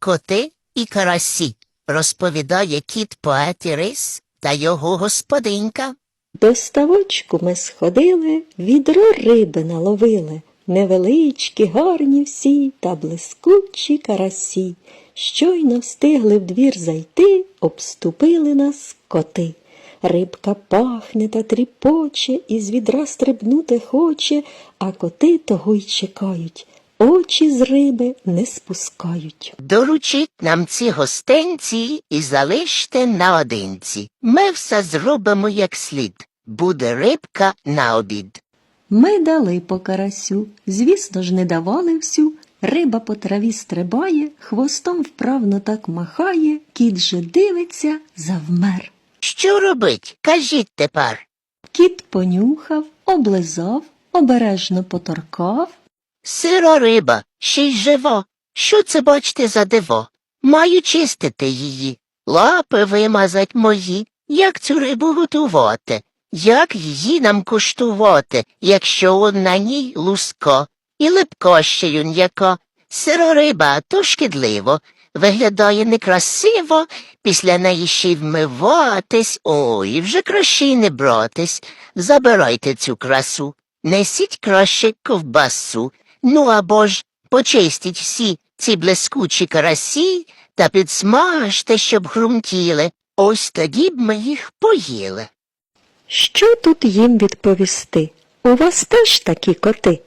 Коти і карасі, розповідає кіт поет Ірис та його господинька. До ставочку ми сходили, відро риби наловили, невеличкі, гарні всі та блискучі карасі. Щойно встигли в двір зайти, обступили нас коти. Рибка пахне та тріпоче, із відра стрибнути хоче, а коти того й чекають, очі з риби не спускають. Доручіть нам ці гостинці і залиште наодинці. Ми все зробимо як слід. Буде рибка на обід. Ми дали по карасю, звісно ж, не давали всю. Риба по траві стрибає, хвостом вправно так махає, кіт же дивиться, завмер. Що робить? Кажіть тепер. Кіт понюхав, облизав, обережно поторкав. Сира риба, ще й жива. Що це бачите за диво? Маю чистити її. Лапи вимазать мої. Як цю рибу готувати? Як її нам куштувати, якщо он на ній луско, і липко ще? Сира риба то шкідливо, виглядає некрасиво, після неї ще й вмиватись, ой, вже краще й не братись. Забирайте цю красу, несіть краще ковбасу, ну або ж почистіть всі ці блискучі карасі та підсмажте, щоб хрумтіли. Ось тоді б ми їх поїли. Що тут їм відповісти? У вас теж такі коти?